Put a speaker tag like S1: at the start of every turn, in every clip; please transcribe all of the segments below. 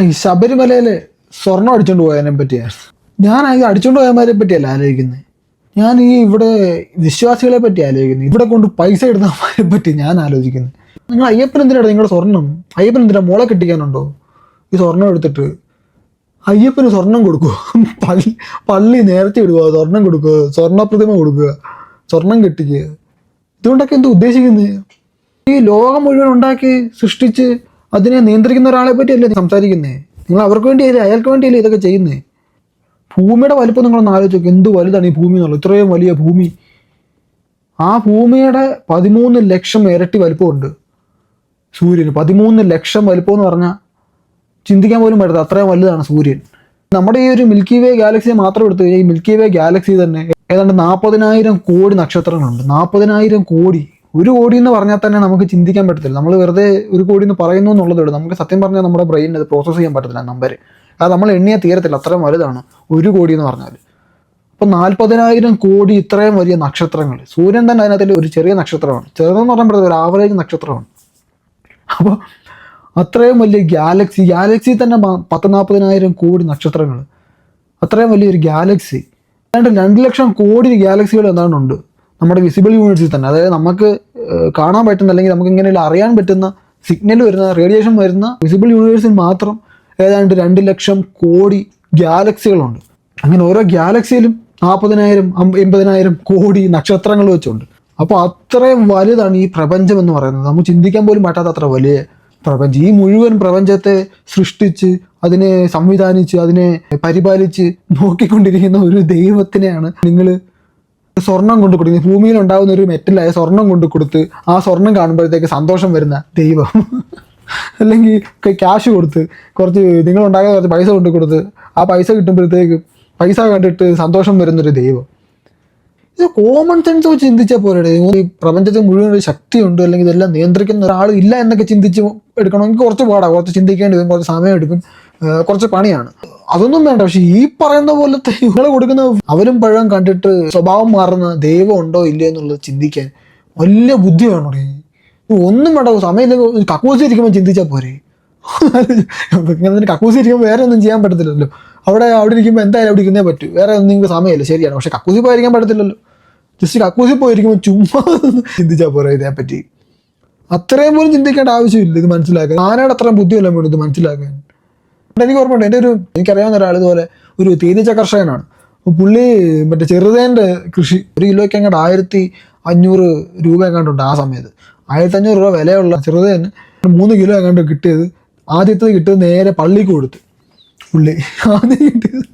S1: ഈ ശബരിമലയിൽ സ്വർണം അടിച്ചോണ്ട് പോയതിനെ പറ്റിയാണ് ഞാൻ ഈ അടിച്ചോണ്ട് പോയമാരെ പറ്റിയല്ല ആലോചിക്കുന്നത് ഞാൻ ഈ ഇവിടെ വിശ്വാസികളെ പറ്റി ആലോചിക്കുന്നത് ഇവിടെ കൊണ്ട് പൈസ ഇടുന്നവരെ പറ്റി ഞാൻ ആലോചിക്കുന്നത് നിങ്ങൾ അയ്യപ്പൻ എന്തിനാണ് നിങ്ങളുടെ സ്വർണം അയ്യപ്പൻ എന്തിനാ മോളെ കെട്ടിക്കാനുണ്ടോ? ഈ സ്വർണം എടുത്തിട്ട് അയ്യപ്പന് സ്വർണം കൊടുക്കുക പള്ളി പള്ളി നേരത്തെ ഇടുക സ്വർണം കൊടുക്കുക സ്വർണപ്രതിമ കൊടുക്കുക സ്വർണം കെട്ടിക്കുക. ഇതുകൊണ്ടൊക്കെ എന്ത് ഉദ്ദേശിക്കുന്നത് ഈ ലോകം മുഴുവൻ ഉണ്ടാക്കി സൃഷ്ടിച്ച് അതിനെ നിയന്ത്രിക്കുന്ന ഒരാളെ പറ്റിയല്ലേ സംസാരിക്കുന്നേ? നിങ്ങൾ അവർക്ക് വേണ്ടിയല്ലേ അയാൾക്ക് വേണ്ടിയല്ലേ ഇതൊക്കെ ചെയ്യുന്നേ? ഭൂമിയുടെ വലിപ്പം നിങ്ങളൊന്ന് ആലോചിച്ചു എന്ത് വലുതാണ് ഈ ഭൂമി എന്നുള്ളത്? ഇത്രയും വലിയ ഭൂമി. ആ ഭൂമിയുടെ പതിമൂന്ന് ലക്ഷം ഇരട്ടി വലിപ്പമുണ്ട് സൂര്യന്. പതിമൂന്ന് ലക്ഷം വലിപ്പം എന്ന് പറഞ്ഞാൽ ചിന്തിക്കാൻ പോലും പറ്റത്തില്ല. അത്രയും വലുതാണ് സൂര്യൻ. നമ്മുടെ ഈ ഒരു മിൽക്കി വേ ഗാലക്സി മാത്രം എടുത്തു കഴിഞ്ഞാൽ ഈ മിൽക്കി വേ ഗാലക്സി തന്നെ ഏതാണ്ട് നാൽപ്പതിനായിരം കോടി നക്ഷത്രങ്ങളുണ്ട്. നാൽപ്പതിനായിരം കോടി ഒരു കോടി എന്ന് പറഞ്ഞാൽ തന്നെ നമുക്ക് ചിന്തിക്കാൻ പറ്റത്തില്ല. നമ്മൾ വെറുതെ ഒരു കോടി എന്ന് പറയുന്നു എന്നുള്ളതോട് നമുക്ക് സത്യം പറഞ്ഞാൽ നമ്മുടെ ബ്രെയിനിന് അത് പ്രോസസ്സ് ചെയ്യാൻ പറ്റത്തില്ല നമ്പർ അത് നമ്മൾ എണ്ണിയാൽ തീരത്തില്ല. അത്രയും വലുതാണ്. ഒരു കോടി എന്ന് പറഞ്ഞാൽ അപ്പം നാൽപ്പതിനായിരം കോടി ഇത്രയും വലിയ നക്ഷത്രങ്ങൾ. സൂര്യൻ തന്നെ അതിനകത്തിൽ ഒരു ചെറിയ നക്ഷത്രമാണ്. ചെറുതെന്ന് പറയുമ്പോൾ ഒരു ആവറേജ് നക്ഷത്രമാണ്. അപ്പോൾ അത്രയും വലിയ ഗാലക്സി ഗാലക്സി തന്നെ പത്ത് നാൽപ്പതിനായിരം കോടി നക്ഷത്രങ്ങൾ അത്രയും വലിയൊരു ഗാലക്സി രണ്ട് രണ്ട് ലക്ഷം കോടി ഗാലക്സികൾ എന്താണ്ടുണ്ട് നമ്മുടെ വിസിബിൾ യൂണിറ്റ്സിൽ തന്നെ. അതായത് നമുക്ക് കാണാൻ പറ്റുന്ന അല്ലെങ്കിൽ നമുക്ക് ഇങ്ങനെ അറിയാൻ പറ്റുന്ന സിഗ്നൽ വരുന്ന റേഡിയേഷൻ വരുന്ന വിസിബിൾ യൂണിവേഴ്സിൽ മാത്രം ഏതാണ്ട് രണ്ട് ലക്ഷം കോടി ഗാലക്സികളുണ്ട് അങ്ങനെ ഓരോ ഗാലക്സിയിലും നാൽപ്പതിനായിരം എൺപതിനായിരം കോടി നക്ഷത്രങ്ങൾ വെച്ചുണ്ട്. അപ്പോൾ അത്രയും വലുതാണ് ഈ പ്രപഞ്ചം എന്ന് പറയുന്നത്. നമുക്ക് ചിന്തിക്കാൻ പോലും പറ്റാത്ത അത്ര വലിയ പ്രപഞ്ചം. ഈ മുഴുവൻ പ്രപഞ്ചത്തെ സൃഷ്ടിച്ച് അതിനെ സംവിധാനിച്ച് അതിനെ പരിപാലിച്ച് നോക്കിക്കൊണ്ടിരിക്കുന്ന ഒരു ദൈവത്തിനെയാണ് നിങ്ങൾ സ്വർണം കൊണ്ട് കൊടുത്ത് ഭൂമിയിൽ ഉണ്ടാകുന്ന ഒരു മെറ്റലായ സ്വർണം കൊണ്ട് കൊടുത്ത് ആ സ്വർണം കാണുമ്പോഴത്തേക്ക് സന്തോഷം വരുന്ന ദൈവം. അല്ലെങ്കിൽ ക്യാഷ് കൊടുത്ത് കുറച്ച് നിങ്ങൾ ഉണ്ടാക്കുന്ന കുറച്ച് പൈസ കൊണ്ട് കൊടുത്ത് ആ പൈസ കിട്ടുമ്പോഴത്തേക്ക് പൈസ കണ്ടിട്ട് സന്തോഷം വരുന്നൊരു ദൈവം. ഇത് കോമൺ സെൻസ് വെച്ച് ചിന്തിച്ചാൽ ഈ പ്രപഞ്ചത്തിൽ മുഴുവൻ ഒരു ശക്തിയുണ്ട് അല്ലെങ്കിൽ ഇതെല്ലാം നിയന്ത്രിക്കുന്ന ഒരാൾ ഇല്ല എന്നൊക്കെ ചിന്തിച്ച് എടുക്കണമെങ്കിൽ കുറച്ച് പാടാ. കുറച്ച് ചിന്തിക്കേണ്ടി വരും കുറച്ച് സമയം എടുക്കും. കുറച്ച് പണിയാണ്. അതൊന്നും വേണ്ട പക്ഷെ ഈ പറയുന്ന പോലത്തെ ഇവളെ കൊടുക്കുന്ന അവരും പഴം കണ്ടിട്ട് സ്വഭാവം മാറുന്ന ദൈവം ഉണ്ടോ ഇല്ലയോ എന്നുള്ളത് ചിന്തിക്കാൻ വലിയ ബുദ്ധി വേണം ഒന്നും വേണ്ട സമയം കക്കൂസി ഇരിക്കുമ്പോൾ ചിന്തിച്ചാൽ പോരെ. കക്കൂസി ഇരിക്കുമ്പോൾ വേറെ ഒന്നും ചെയ്യാൻ പറ്റത്തില്ലല്ലോ. അവിടെ അവിടെ ഇരിക്കുമ്പോൾ എന്തായാലും അവിടെ ഇരിക്കുന്നേ പറ്റൂ. വേറെ ഒന്നും നിങ്ങൾക്ക് സമയമില്ല ശരിയാണ്. പക്ഷെ കക്കൂസി പോയിരിക്കാൻ പറ്റത്തില്ലല്ലോ. ജസ്റ്റ് കക്കൂസി പോയിരിക്കുമ്പോൾ ചുമ്മാ ചിന്തിച്ചാൽ പോരെ ഇതിനെപ്പറ്റി. അത്രയും പോലും ചിന്തിക്കേണ്ട ആവശ്യമില്ല ഇത് മനസ്സിലാക്കാൻ. ആനയുടെ അത്രയും ബുദ്ധിയല്ല വേണം ഇത് മനസ്സിലാക്കാൻ. എനിക്ക് ഓർമ്മയുണ്ട് എന്റെ ഒരു എനിക്കറിയാവുന്ന ഒരാൾ ഇതുപോലെ ഒരു തേനീച്ച കർഷകനാണ് പുള്ളി മറ്റേ ചെറുതേന്റെ കൃഷി ഒരു കിലോയ്ക്ക് അങ്ങോട്ട് ആയിരത്തി അഞ്ഞൂറ് രൂപ എങ്ങാണ്ടുണ്ട് ആ സമയത്ത്. ആയിരത്തി അഞ്ഞൂറ് രൂപ വിലയുള്ള ചെറുതേന് മൂന്ന് കിലോ എങ്ങാണ്ട് കിട്ടിയത് ആദ്യത്തത് കിട്ടിയത് നേരെ പള്ളിക്ക് കൊടുത്തു. പുള്ളി ആദ്യം കിട്ടിയത്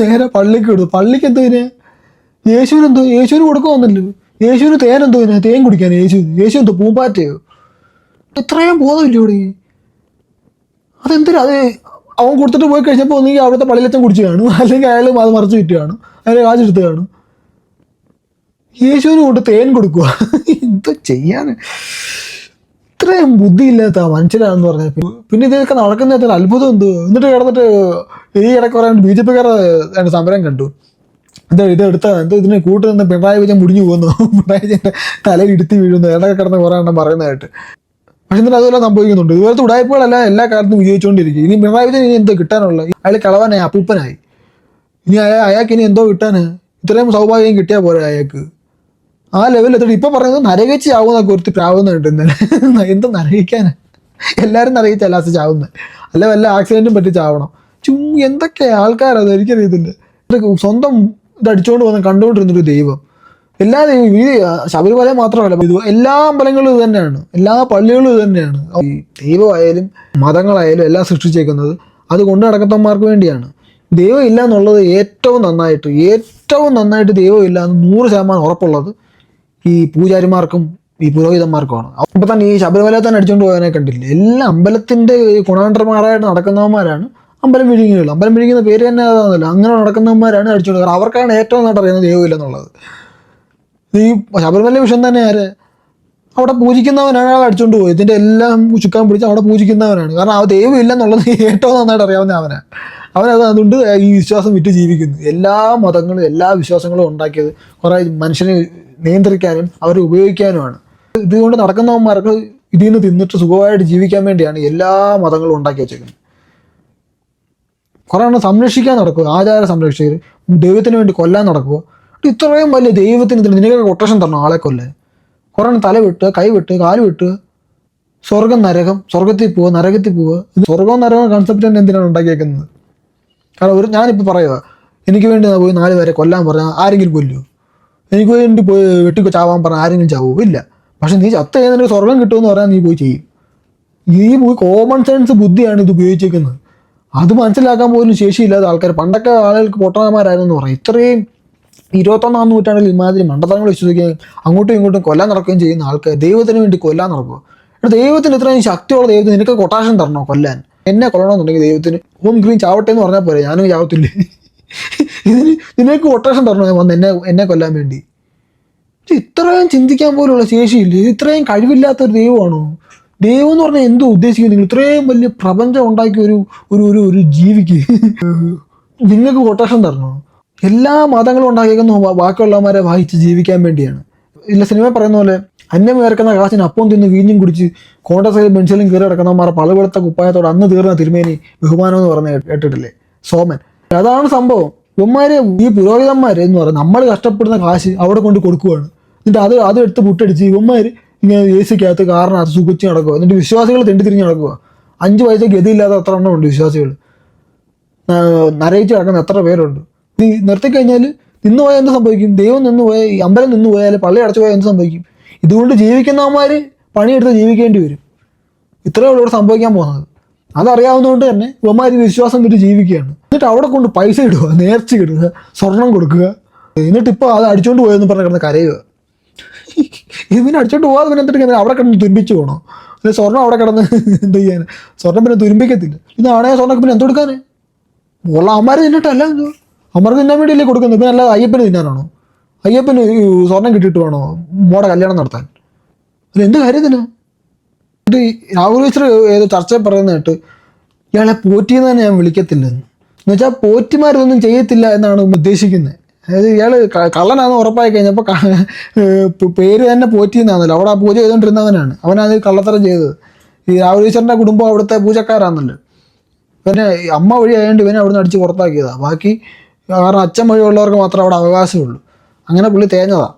S1: നേരെ പള്ളിക്ക് കൊടുത്തു. പള്ളിക്ക് എന്തോ ഇതിന് യേശുവിന് എന്തോ യേശുവിന് കൊടുക്കുമെന്നല്ലോ യേശുവിന് തേൻ എന്തോ ഇതിനെ തേൻ കുടിക്കാൻ യേശു യേശു എന്തോ പൂമ്പാറ്റയോ? ഇത്രയും ബോധമില്ല ഇവിടെ? അതെന്തിനാ? അത് അവൻ കൊടുത്തിട്ട് പോയി കഴിഞ്ഞപ്പോൾ ഒന്നെങ്കിൽ അവിടുത്തെ പള്ളിയിലച്ചൻ കുടിച്ചു കാണും. അല്ലെങ്കിൽ അയാൾ അത് മറിച്ച് വിറ്റ് കാണും. അതിന്റെ കാശെടുത്ത് കാണും. യേശുവിന് കൊണ്ട് തേൻ കൊടുക്കുക എന്തോ ചെയ്യാൻ ഇത്രയും ബുദ്ധിയില്ലാത്ത മനുഷ്യരാണെന്ന് പറഞ്ഞാൽ പിന്നെ ഇതൊക്കെ നടക്കുന്ന അത്ര അത്ഭുതം എന്തോ? എന്നിട്ട് കിടന്നിട്ട് ഈ ഇടയ്ക്ക് പറയാൻ ബി ജെ പിക്കാരുടെ സമരം കണ്ടു. എന്താ ഇത് എടുത്ത? എന്തോ ഇതിനെ കൂട്ടുനിന്ന് പിണറായി വിജയൻ മുടിഞ്ഞു പോകുന്നു? പിണറായി വിജയന്റെ തലയിൽ ഇടുത്തി വീഴുന്നു. ഇടയ്ക്ക് കിടന്ന് കുറേ എണ്ണം പറയുന്നതായിട്ട്. പക്ഷെ എന്നിട്ട് അതുപോലെ സംഭവിക്കുന്നുണ്ട്. ഇതുപോലത്തെ ഉടായ്പകളല്ല എല്ലാ കാലത്തും വിജയിച്ചുകൊണ്ടിരിക്കും. ഇനി പിണറായി വിജയൻ ഇനി എന്തോ കിട്ടാനുള്ള? അയാൾ കളവാനായി അപ്പൂപ്പനായി. ഇനി അയാൾ അയാൾക്ക് ഇനി എന്തോ കിട്ടാന്? ഇത്രയും സൗഭാഗ്യം കിട്ടിയാൽ പോരെ അയാൾക്ക്. ആ ലെവലിൽ എത്തിയിട്ട് ഇപ്പൊ പറയുന്നത് നരകച്ച് ചാവുന്നൊക്കെ ഒരുത്തി പ്രാവുന്നുണ്ട് ഇന്നലെ. എന്തോ നരകിക്കാന് എല്ലാവരും നരകിച്ച് ലാസ്റ്റ് ചാവുന്നത് അല്ല വല്ല ആക്സിഡന്റും പറ്റി ചാവണം. ചും എന്തൊക്കെ ആൾക്കാരത് എനിക്കറിയത്തില്ല. സ്വന്തം ഇത് അടിച്ചുകൊണ്ട് വന്ന് കണ്ടുകൊണ്ടിരുന്നൊരു ദൈവം. എല്ലാ ഈ ശബരിമല മാത്രമല്ല ഇത് എല്ലാ അമ്പലങ്ങളും ഇത് തന്നെയാണ്. എല്ലാ പള്ളികളും ഇത് തന്നെയാണ്. ഈ ദൈവമായാലും മതങ്ങളായാലും എല്ലാം സൃഷ്ടിച്ചേക്കുന്നത് അത് കൊണ്ട് നടക്കത്തന്മാർക്ക് വേണ്ടിയാണ്. ദൈവം ഇല്ല എന്നുള്ളത് ഏറ്റവും നന്നായിട്ട് ഏറ്റവും നന്നായിട്ട് ദൈവം ഇല്ല എന്ന് നൂറ് ശതമാനം ഉറപ്പുള്ളത് ഈ പൂജാരിമാർക്കും ഈ പുരോഹിതന്മാർക്കുമാണ്. അപ്പൊ തന്നെ ഈ ശബരിമല തന്നെ അടിച്ചുകൊണ്ട് പോകാനെ കണ്ടില്ല? എല്ലാ അമ്പലത്തിന്റെ ഗുണാണ്ടർമാരായിട്ട് നടക്കുന്നവന്മാരാണ് അമ്പലം വിഴുങ്ങികൾ അമ്പലം വിഴുങ്ങുന്ന പേര് തന്നെ അതാണല്ലോ. അങ്ങനെ നടക്കുന്നവന്മാരാണ് അടിച്ചുകൊണ്ട് അവർക്കാണ് ഏറ്റവും നന്നായിട്ട് അറിയുന്നത് ദൈവമില്ല എന്നുള്ളത്. ഈ ശബരിമല വിഷയം തന്നെ ആര്? അവിടെ പൂജിക്കുന്നവനാണ് അയാൾ അടിച്ചുകൊണ്ട് പോയി ഇതിന്റെ എല്ലാം ചുക്കാൻ പിടിച്ച് അവിടെ പൂജിക്കുന്നവനാണ്. കാരണം ആ ദൈവം ഇല്ലെന്നുള്ളത് ഏറ്റവും നന്നായിട്ട് അറിയാവുന്ന അവനാണ് അവനത് അതുകൊണ്ട് ഈ വിശ്വാസം വിറ്റ് ജീവിക്കുന്നു. എല്ലാ മതങ്ങളും എല്ലാ വിശ്വാസങ്ങളും ഉണ്ടാക്കിയത് കുറേ മനുഷ്യനെ നിയന്ത്രിക്കാനും അവരെ ഉപയോഗിക്കാനുമാണ്. ഇതുകൊണ്ട് നടക്കുന്നവന്മാർക്ക് ഇതിൽ നിന്ന് തിന്നിട്ട് സുഖമായിട്ട് ജീവിക്കാൻ വേണ്ടിയാണ് എല്ലാ മതങ്ങളും ഉണ്ടാക്കി വെച്ചേക്കുന്നത്. കുറേ എണ്ണം സംരക്ഷിക്കാൻ നടക്കുക ആചാര സംരക്ഷകർ ദൈവത്തിന് വേണ്ടി കൊല്ലാൻ നടക്കുക ഇത്രയും വലിയ ദൈവത്തിന് ഇതിന് നിനക്കൊക്കെ കൊട്ടേഷൻ തരണം ആളെ കൊല്ലേ. കുറേ തല വിട്ട് കൈ വിട്ട് കാൽ വിട്ട്. സ്വർഗം നരകം സ്വർഗത്തിൽ പോവുക നരകത്തിൽ പോവുക. ഇത് സ്വർഗവും നരകവും കൺസെപ്റ്റ് തന്നെ എന്തിനാണ് ഉണ്ടാക്കിയേക്കുന്നത്? കാരണം ഒരു ഞാനിപ്പോൾ പറയുക എനിക്ക് വേണ്ടി പോയി നാല് പേരെ കൊല്ലാൻ പറഞ്ഞാൽ ആരെങ്കിലും കൊല്ലുമോ എനിക്ക് വേണ്ടി പോയി വെട്ടി ചാവാൻ പറഞ്ഞാൽ ആരെങ്കിലും ചാവുമോ ഇല്ല. പക്ഷെ നീ ചത്ത കഴിഞ്ഞാൽ സ്വർഗം കിട്ടുമെന്ന് പറഞ്ഞാൽ നീ പോയി ചെയ്യും. ഈ പോയി കോമൺ സെൻസ് ബുദ്ധിയാണ് ഇത് ഉപയോഗിച്ചിരിക്കുന്നത് അത് മനസ്സിലാക്കാൻ പോലും ശേഷിയില്ലാത്ത ആൾക്കാർ പണ്ടൊക്കെ ആളുകൾക്ക് പൊട്ടന്മാരായിരുന്നു എന്ന് പറയാം. ഇത്രയും ഇരുപത്തൊന്നാം നൂറ്റാണ്ടിൽ ഇമാതിരി മണ്ടത്തരങ്ങൾ വിശ്വസിക്കുകയും അങ്ങോട്ടും ഇങ്ങോട്ടും കൊല്ലാൻ നടക്കുകയും ചെയ്യുന്ന ആൾക്കാർ ദൈവത്തിന് വേണ്ടി കൊല്ലാൻ നടക്കുക. എന്നിട്ട് ദൈവത്തിന് ഇത്രയും ശക്തിയുള്ള ദൈവത്തിന് നിനക്ക് കൊട്ടാഷൻ തരണോ കൊല്ലാൻ? എന്നെ കൊല്ലണമെന്നുണ്ടെങ്കിൽ ദൈവത്തിന് ഹോം ഗ്രീൻ ചാവട്ടെ എന്ന് പറഞ്ഞാൽ പോരെ ഞാനും ചാവത്തില്ലേ? ഇതിന് നിനക്ക് കൊട്ടേഷൻ തരണോ? വന്ന് എന്നെ എന്നെ കൊല്ലാൻ വേണ്ടി. ഇത് ഇത്രയും ചിന്തിക്കാൻ പോലുള്ള ശേഷിയില്ല. ഇത് ഇത്രയും കഴിവില്ലാത്തൊരു ദൈവമാണോ? ദൈവം എന്ന് പറഞ്ഞാൽ എന്തോ ഉദ്ദേശിക്കുന്നത്? നിങ്ങൾ ഇത്രയും വലിയ പ്രപഞ്ചം ഉണ്ടാക്കിയ ഒരു ഒരു ഒരു ഒരു ജീവിക്ക്. നിങ്ങൾക്ക് കൊട്ടേഷൻ തരണോ? എല്ലാ മതങ്ങളും ഉണ്ടാക്കിയേക്കുന്ന ബാക്കിയുള്ളവന്മാരെ വായിച്ച് ജീവിക്കാൻ വേണ്ടിയാണ്. ഇല്ല സിനിമ പറയുന്ന പോലെ അന്യം വേർക്കുന്ന കാശിന് അപ്പം തിന്ന് വീഞ്ഞും കുടിച്ച് കോണ്ടസൈലും പെൻസിലും കയറി കിടക്കുന്നവന്മാർ പളുവെളുത്ത കുപ്പായത്തോട് അന്ന് തീർന്ന തിരുമേനി ബഹുമാനം എന്ന് പറഞ്ഞ കേട്ടിട്ടില്ലേ? സോമൻ. അതാണ് സംഭവം. ഇവന്മാര് ഈ പുരോഹിതന്മാർ എന്ന് പറയുന്നത് നമ്മൾ കഷ്ടപ്പെടുന്ന കാശ് അവിടെ കൊണ്ട് കൊടുക്കുകയാണ് എന്നിട്ട് അത് അത് എടുത്ത് പുട്ടടിച്ച് ഇവന്മാർ ഇങ്ങനെ എ സിക്കകത്ത് കാറിനകത്ത് സുഖിച്ച് നടക്കുക എന്നിട്ട് വിശ്വാസികൾ തെണ്ടി തിരിഞ്ഞ് നടക്കുക അഞ്ച് വയസ്സ് ഗതിയില്ലാത്ത എത്ര എണ്ണം ഉണ്ട് വിശ്വാസികൾ നരയിച്ച് കിടക്കുന്ന എത്ര പേരുണ്ട്? ഇത് നിർത്തിക്കഴിഞ്ഞാൽ നിന്ന് പോയാൽ എന്ത് സംഭവിക്കും? ദൈവം നിന്ന് പോയാൽ ഈ അമ്പലം നിന്ന് പോയാൽ പള്ളി അടച്ചു പോയാൽ എന്ത് സംഭവിക്കും? ഇതുകൊണ്ട് ജീവിക്കുന്നവന്മാർ പണിയെടുത്ത് ജീവിക്കേണ്ടി വരും. ഇത്രയേ ഉള്ളൂ ഇവിടെ സംഭവിക്കാൻ പോകുന്നത്. അതറിയാവുന്നതുകൊണ്ട് തന്നെ ഇവന്മാർ വിശ്വാസം വിട്ട് ജീവിക്കുകയാണ്. എന്നിട്ട് അവിടെ കൊണ്ട് പൈസ ഇടുക നേർച്ച ഇടുക സ്വർണം കൊടുക്കുക. എന്നിട്ട് ഇപ്പോൾ അത് അടിച്ചുകൊണ്ട് പോയെന്ന് പറഞ്ഞ് കിടന്ന് കരയുക. ഇതിനെ അടിച്ചോണ്ട് പോകാതെ പിന്നെ എന്തിട്ട് അവിടെ കിടന്ന് തുരുമ്പിച്ച് പോകണോ പിന്നെ സ്വർണം അവിടെ കിടന്ന് എന്ത് ചെയ്യാൻ? സ്വർണം പിന്നെ തുരുമ്പിക്കത്തില്ല. ഇന്ന് ആണേ സ്വർണം പിന്നെ എന്തെടുക്കാന് ഉള്ള അമ്മമാർ തിന്നിട്ടല്ല എന്തോ അമ്മമാർക്ക് തിന്നാൻ വേണ്ടിയല്ലേ കൊടുക്കുന്നത്? പിന്നെ അല്ലാതെ അയ്യപ്പന് തിന്നാനാണോ അയ്യപ്പന് സ്വർണം കിട്ടിയിട്ട് വേണോ? മോടെ കല്യാണം നടത്താൻ. പിന്നെ എന്ത് കാര്യത്തിന്? എന്നിട്ട് രാഹുൽ ഈശ്വർ ഏത് ചർച്ചയിൽ പറയുന്ന കേട്ട് ഇയാളെ പോറ്റിയെന്ന് തന്നെ ഞാൻ വിളിക്കത്തില്ലെന്ന്. എന്നുവെച്ചാൽ പോറ്റിമാരൊന്നും ചെയ്യത്തില്ല എന്നാണ് ഉദ്ദേശിക്കുന്നത് അതായത് ഇയാൾ കള്ളനാണെന്ന് ഉറപ്പായി കഴിഞ്ഞപ്പോൾ പേര് തന്നെ പോറ്റിയെന്നാണല്ലോ അവിടെ ആ പൂജ ചെയ്തുകൊണ്ടിരുന്നവനാണ് അവനാണ് കള്ളത്തരം ചെയ്തത്. ഈ രാഹുൽ ഈശ്വറിന്റെ കുടുംബം അവിടുത്തെ പൂജക്കാരാണല്ലോ പിന്നെ അമ്മ വഴി ആയതുകൊണ്ട് ഇവനെ അവിടുന്ന് അടിച്ച് പുറത്താക്കിയതാണ് ബാക്കി കാരണം അച്ഛൻ വഴിയുള്ളവർക്ക് മാത്രമേ അവിടെ അവകാശമുള്ളൂ. അങ്ങനെ പുള്ളി തേഞ്ഞതാ.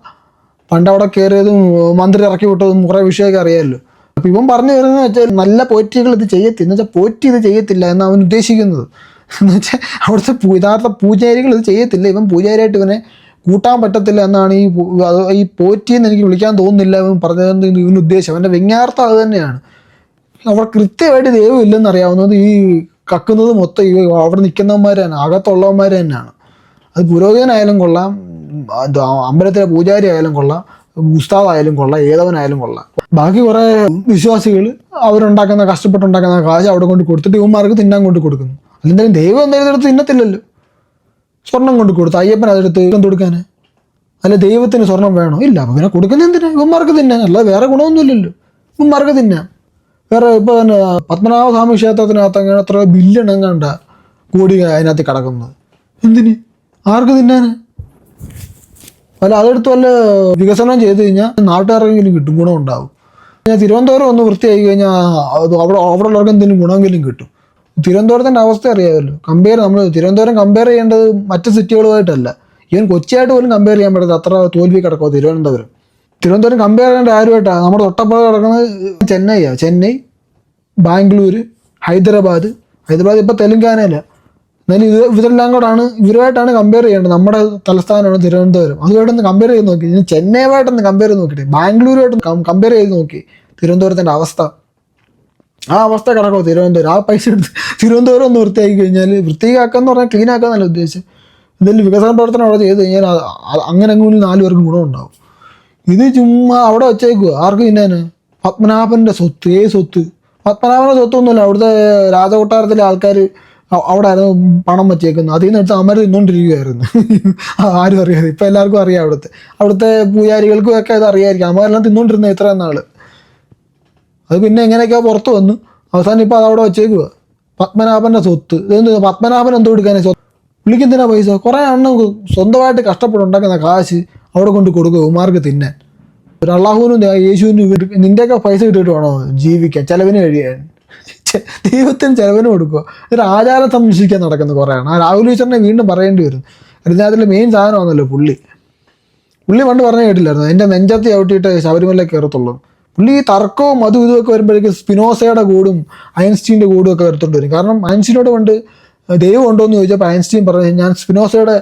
S1: പണ്ട് അവിടെ കയറിയതും മന്ത്രി ഇറക്കി വിട്ടതും കുറേ വിഷയമൊക്കെ അറിയാമല്ലോ. അപ്പം ഇവൻ പറഞ്ഞു വരുന്നത് വെച്ചാൽ നല്ല പോറ്റികൾ ഇത് ചെയ്യത്തില്ല. എന്ന് വെച്ചാൽ പോറ്റി ഇത് ചെയ്യത്തില്ല എന്ന് അവൻ ഉദ്ദേശിക്കുന്നത്. എന്ന് വെച്ചാൽ അവിടുത്തെ യഥാർത്ഥ പൂജാരികൾ ഇത് ചെയ്യത്തില്ല. ഇവൻ പൂജാരിയായിട്ട് ഇവനെ കൂട്ടാൻ പറ്റത്തില്ല എന്നാണ് ഈ ഈ പോറ്റി എന്ന് എനിക്ക് വിളിക്കാൻ തോന്നുന്നില്ല ഇവൻ പറഞ്ഞത് ഇവന്റെ ഉദ്ദേശം. അവന്റെ വ്യങ്ങാർത്ഥം അത് തന്നെയാണ്. അവിടെ കൃത്യമായിട്ട് ദൈവം ഇല്ലെന്നറിയാവുന്നത് ഈ കക്കുന്നത് മൊത്തം അവിടെ നിൽക്കുന്നവന്മാർ തന്നെ അകത്തുള്ളവന്മാർ തന്നെയാണ്. അത് പുരോഹിതനായാലും കൊള്ളാം അമ്പലത്തിലെ പൂജാരി ആയാലും കൊള്ളാം ഗുസ്താവായാലും കൊള്ളാം ഏതവനായാലും കൊള്ളാം. ബാക്കി കുറേ വിശ്വാസികൾ അവരുണ്ടാക്കുന്ന കഷ്ടപ്പെട്ടുണ്ടാക്കുന്ന കാശ് അവിടെ കൊണ്ട് കൊടുത്തിട്ട് ഇവന്മാർക്ക് തിന്നാൻ കൊണ്ട് കൊടുക്കുന്നു. അല്ലെന്തായാലും ദൈവം എന്തായാലും എടുത്ത് തിന്നത്തില്ലല്ലോ. സ്വർണം കൊണ്ട് കൊടുത്തു അയ്യപ്പൻ അതെടുത്ത് കൊടുക്കാൻ അല്ല ദൈവത്തിന് സ്വർണം വേണോ? ഇല്ല അപ്പം പിന്നെ കൊടുക്കുന്ന എന്തിനാ? ഇവന്മാർക്ക് തിന്നാൻ അല്ലാതെ വേറെ ഗുണമൊന്നുമില്ലല്ലോ. ഇവന്മാർക്ക് തിന്നാൻ. വേറെ ഇപ്പൊ തന്നെ പത്മനാഭസ്വാമി ക്ഷേത്രത്തിനകത്ത് അങ്ങനെ എത്ര ബില്യൺ എങ്ങാണ്ട കോടി അതിനകത്ത് കിടക്കുന്നത്. എന്തിന്? ആർക്ക് തിന്നാന്? അല്ല അതെടുത്ത് വല്ല വികസനം ചെയ്ത് കഴിഞ്ഞാൽ നാട്ടുകാർക്കെങ്കിലും കിട്ടും ഗുണം ഉണ്ടാവും ഞാൻ തിരുവനന്തപുരം ഒന്ന് വൃത്തിയായി കഴിഞ്ഞാൽ അവിടെ അവിടെ ഉള്ളവർക്ക് എന്തെങ്കിലും ഗുണമെങ്കിലും കിട്ടും. തിരുവനന്തപുരത്തിന്റെ അവസ്ഥ അറിയാമല്ലോ. കമ്പയർ നമ്മൾ തിരുവനന്തപുരം കമ്പയർ ചെയ്യേണ്ടത് മറ്റ് സിറ്റികളുമായിട്ടല്ല ഈവൻ കൊച്ചിയായിട്ട് പോലും കമ്പയർ ചെയ്യാൻ പറ്റത്തില്ല. അത്ര തോൽവി കിടക്കുമോ തിരുവനന്തപുരം. തിരുവനന്തപുരം കമ്പയർ ചെയ്യേണ്ട ആരുമായിട്ടാണ് നമ്മുടെ തൊട്ടപ്പുറം കിടക്കുന്നത് ചെന്നൈയാണ് ചെന്നൈ ബാംഗ്ലൂർ ഹൈദരാബാദ്. ഹൈദരാബാദ് ഇപ്പോൾ തെലുങ്കാനയില്ല എന്നാലും ഇത് ഇവരെല്ലാം കൂടാണ് ഇവരുമായിട്ടാണ് കമ്പയർ ചെയ്യേണ്ടത്. നമ്മുടെ തലസ്ഥാനമാണ് തിരുവനന്തപുരം. അതുമായിട്ടൊന്ന് കമ്പയർ ചെയ്ത് നോക്കി. ഇനി ചെന്നൈയുമായിട്ടൊന്ന് കമ്പയർ ചെയ്ത് നോക്കിയിട്ട്. ബാംഗ്ലൂരുമായിട്ട് കമ്പയർ ചെയ്ത് നോക്കി. തിരുവനന്തപുരത്തിന്റെ അവസ്ഥ. ആ അവസ്ഥ കിടക്കുമോ തിരുവനന്തപുരം. ആ പൈസ എടുത്ത് തിരുവനന്തപുരം ഒന്ന് വൃത്തിയാക്കി കഴിഞ്ഞാൽ വൃത്തിയാക്കുക എന്ന് പറഞ്ഞാൽ ക്ലീൻ ആക്കുക എന്നല്ല ഉദ്ദേശിച്ചത് എന്തെങ്കിലും വികസന പ്രവർത്തനം അവിടെ ചെയ്ത് കഴിഞ്ഞാൽ അങ്ങനെ അങ്ങനെ നാല് പേർക്ക് ഗുണമുണ്ടാവും ഇത് ചുമ്മാ അവിടെ വെച്ചേക്കുക ആർക്ക് തിന്നാന് പത്മനാഭന്റെ സ്വത്ത്. ഏ സ്വത്ത്? പത്മനാഭന്റെ സ്വത്തൊന്നുമില്ല. അവിടുത്തെ രാജകൊട്ടാരത്തിലെ ആൾക്കാർ അവിടെ ആയിരുന്നു പണം വച്ചേക്കുന്നു. അതിൽ നിന്ന് എടുത്ത് അമര തിന്നോണ്ടിരിക്കുകയായിരുന്നു ആരും അറിയാതെ. ഇപ്പം എല്ലാവർക്കും അറിയാം അവിടുത്തെ. അവിടുത്തെ പൂജാരികൾക്കും ഒക്കെ അത് അറിയായിരിക്കും. അമരെല്ലാം തിന്നോണ്ടിരുന്നത് ഇത്ര നാൾ അത് പിന്നെ എങ്ങനെയൊക്കെയാ പുറത്ത് വന്നു. അവസാനം ഇപ്പോൾ അതവിടെ വെച്ചേക്കുക പത്മനാഭന്റെ സ്വത്ത്. ഇതെന്ത് പത്മനാഭൻ എന്തോ എടുക്കാനേ സ്വത്ത്? പുള്ളിക്ക് എന്തിനാ പൈസ? കുറേ എണ്ണം സ്വന്തമായിട്ട് കഷ്ടപ്പെട്ട് ഉണ്ടാക്കുന്ന കാശ് അവിടെ കൊണ്ട് കൊടുക്കുക ഉമാർക്ക് തിന്നാൻ. ഒരു അള്ളാഹുവിനും യേശുവിനും നിന്റെയൊക്കെ പൈസ കിട്ടിയിട്ട് വേണോ? ജീവിക്കാൻ. ചിലവിന് കഴിയാൻ. ദൈവത്തിന് ചെലവിന് കൊടുക്കുക ഒരു ആചാരം സംരക്ഷിക്കാൻ നടക്കുന്ന കുറേയാണ്. ആ രാഹുൽ ഈശ്വറിനെ വീണ്ടും പറയേണ്ടി വരും. അതിനകത്തിലെ മെയിൻ സാധനമാണല്ലോ പുള്ളി. പുള്ളി പണ്ട് പറഞ്ഞ കേട്ടില്ലായിരുന്നു? എന്റെ നെഞ്ചത്തി ചവിട്ടിയിട്ട് ശബരിമല കയറത്തുള്ളൂ. പുള്ളി ഈ തർക്കവും അതും ഇതുമൊക്കെ വരുമ്പോഴേക്കും സ്പിനോസയുടെ കൂടും അയൻസ്റ്റീന്റെ കൂടും ഒക്കെ വരുത്തോണ്ട് വരും. കാരണം ഐൻസ്റ്റീനോട് പണ്ട് ദൈവം ഉണ്ടോ എന്ന് ചോദിച്ചപ്പോൾ അയൻസ്റ്റീൻ പറഞ്ഞു ഞാൻ സ്പിനോസയുടെ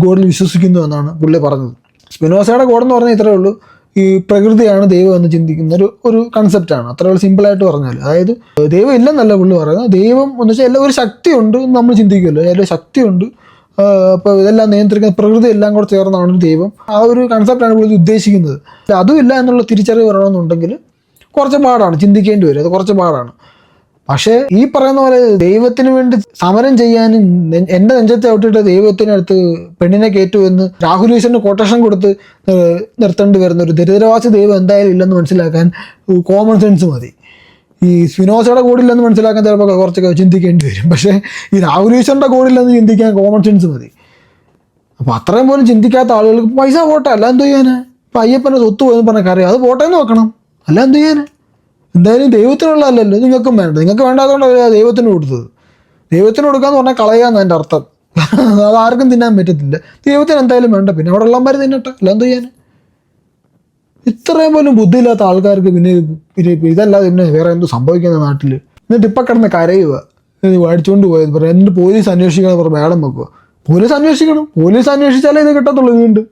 S1: ഗോഡിൽ വിശ്വസിക്കുന്നു എന്നാണ് പുള്ളി പറഞ്ഞത്. സ്പിനോസയുടെ ഗോഡെന്ന് പറഞ്ഞാൽ ഇത്രയേ ഉള്ളൂ. ഈ പ്രകൃതിയാണ് ദൈവം എന്ന് ചിന്തിക്കുന്ന ഒരു ഒരു കൺസെപ്റ്റാണ് അത്ര സിമ്പിളായിട്ട് പറഞ്ഞാൽ അതായത് ദൈവം ഇല്ലെന്നല്ല പുള്ളി പറയുന്നത്. ദൈവം എന്ന് വെച്ചാൽ എല്ലാം ഒരു ശക്തിയുണ്ട് നമ്മൾ ചിന്തിക്കുമല്ലോ. എല്ലാം ശക്തിയുണ്ട്. അപ്പോൾ ഇതെല്ലാം നിയന്ത്രിക്കുന്ന പ്രകൃതി എല്ലാം കൂടെ ചേർന്നാണ് ദൈവം. ആ ഒരു കൺസെപ്റ്റാണ് പുള്ളി ഉദ്ദേശിക്കുന്നത്. അതുമില്ല എന്നുള്ള തിരിച്ചറിവ് വരണമെന്നുണ്ടെങ്കിൽ കുറച്ച് പാടാണ് ചിന്തിക്കേണ്ടി വരും. അത് കുറച്ച് പാടാണ്. പക്ഷേ ഈ പറയുന്ന പോലെ ദൈവത്തിന് വേണ്ടി സമരം ചെയ്യാനും എന്റെ നെഞ്ചത്തെ ഔട്ടിട്ട് ദൈവത്തിനടുത്ത് പെണ്ണിനെ കയറ്റു എന്ന് രാഹുൽ ഈശ്വരന് കൊട്ടേഷൻ കൊടുത്ത് നിർത്തേണ്ടി വരുന്ന ഒരു ദരിദ്രവാസി ദൈവം എന്തായാലും ഇല്ലെന്ന് മനസ്സിലാക്കാൻ കോമൺ സെൻസ് മതി. ഈ സ്പിനോസയുടെ കൂടില്ലെന്ന് മനസ്സിലാക്കാൻ ചിലപ്പോൾ കുറച്ചൊക്കെ ചിന്തിക്കേണ്ടി വരും. പക്ഷേ ഈ രാഹുൽ ഈശ്വരന്റെ കൂടില്ലെന്ന് ചിന്തിക്കാൻ കോമൺ സെൻസ് മതി. അപ്പോൾ അത്രയും പോലും ചിന്തിക്കാത്ത ആളുകൾക്ക് പൈസ പോട്ടെ അല്ല എന്ത് ചെയ്യാനാ? ഇപ്പം അയ്യപ്പന്റെ സ്വത്ത് പോയെന്ന് പറഞ്ഞ കാര്യം അത് പോട്ടെ എന്ന് നോക്കണം അല്ല എന്ത് ചെയ്യാന്? എന്തായാലും ദൈവത്തിനുള്ളതല്ലല്ലോ. നിങ്ങൾക്കും വേണ്ട നിങ്ങൾക്ക് വേണ്ടാത്തതുകൊണ്ട് അവരാ ദൈവത്തിന് കൊടുത്തത്. ദൈവത്തിന് കൊടുക്കാന്ന് പറഞ്ഞാൽ കളയാന്ന് എന്റെ അർത്ഥം. അത് ആർക്കും തിന്നാൻ പറ്റത്തില്ല. ദൈവത്തിന് എന്തായാലും വേണ്ട. പിന്നെ അവിടെ ഉള്ളമാർ തിന്നട്ടെ. എന്ത് ചെയ്യാൻ ഇത്രയും പോലും ബുദ്ധിയില്ലാത്ത ആൾക്കാർക്ക് പിന്നെ ഇതല്ലാതെ പിന്നെ വേറെ എന്തോ സംഭവിക്കുന്ന നാട്ടിൽ എന്നിട്ട് ഇപ്പം കിടന്ന് കരയുക. അടിച്ചുകൊണ്ട് പോയത് പറയാം. എന്നിട്ട് പോലീസ് അന്വേഷിക്കണം പറഞ്ഞു മേടം വെക്കുക. പോലീസ് അന്വേഷിക്കണം. പോലീസ് അന്വേഷിച്ചാലേ ഇത് കിട്ടത്തുള്ളൂ വീണ്ടും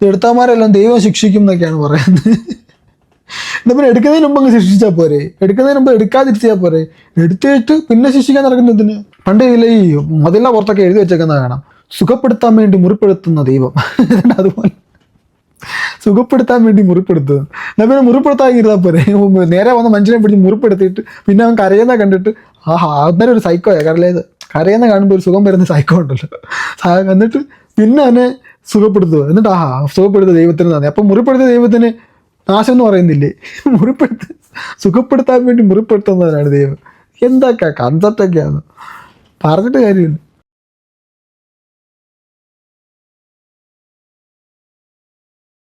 S1: ഇത് എടുത്താമാരെല്ലാം ദൈവം ശിക്ഷിക്കും എന്നൊക്കെയാണ് പറയുന്നത്. പിന്നെ എടുക്കുന്നതിന് മുമ്പ് അങ്ങ് ശിക്ഷിച്ചാൽ പോരെ? എടുക്കുന്നതിന് മുമ്പ് എടുക്കാതിരിച്ചാൽ പോരെ? എടുത്തിട്ട് പിന്നെ ശിക്ഷിക്കാൻ നടക്കുന്നതിന് പണ്ട് ഇതിലെ ഈ മതിലാ പുറത്തൊക്കെ എഴുതി വെച്ചേക്കുന്നത് കാണാം. സുഖപ്പെടുത്താൻ വേണ്ടി മുറിപ്പെടുത്തുന്ന ദൈവം. അതുപോലെ. സുഖപ്പെടുത്താൻ വേണ്ടി മുറിപ്പെടുത്തുക എന്നാ പിന്നെ മുറിപ്പെടുത്താൻ ഇരുന്നാൽ പോരെ നേരെ വന്ന മനുഷ്യനെ പിടിച്ച് മുറിപ്പെടുത്തിയിട്ട് പിന്നെ അവൻ കരയുന്ന കണ്ടിട്ട് ആഹാ അന്നേരം ഒരു സൈക്കോയാ. കരലേത് കരയുന്ന കാണുമ്പോൾ ഒരു സുഖം വരുന്ന സൈക്കോ ഉണ്ടല്ലോ. എന്നിട്ട് പിന്നെ അവനെ സുഖപ്പെടുത്തുക. എന്നിട്ട് ആഹാ സുഖപ്പെടുത്ത ദൈവത്തിന് നന്ദി. അപ്പം മുറിപ്പെടുത്തിയ ദൈവത്തിന് നാശം എന്ന് പറയുന്നില്ലേ? മുറിപ്പെടുത്ത സുഖപ്പെടുത്താൻ വേണ്ടി മുറിപ്പെടുത്തുന്നവരാണ് ദൈവം. എന്താ കൺസെപ്റ്റൊക്കെയാണ് പറഞ്ഞിട്ട് കാര്യമില്ല.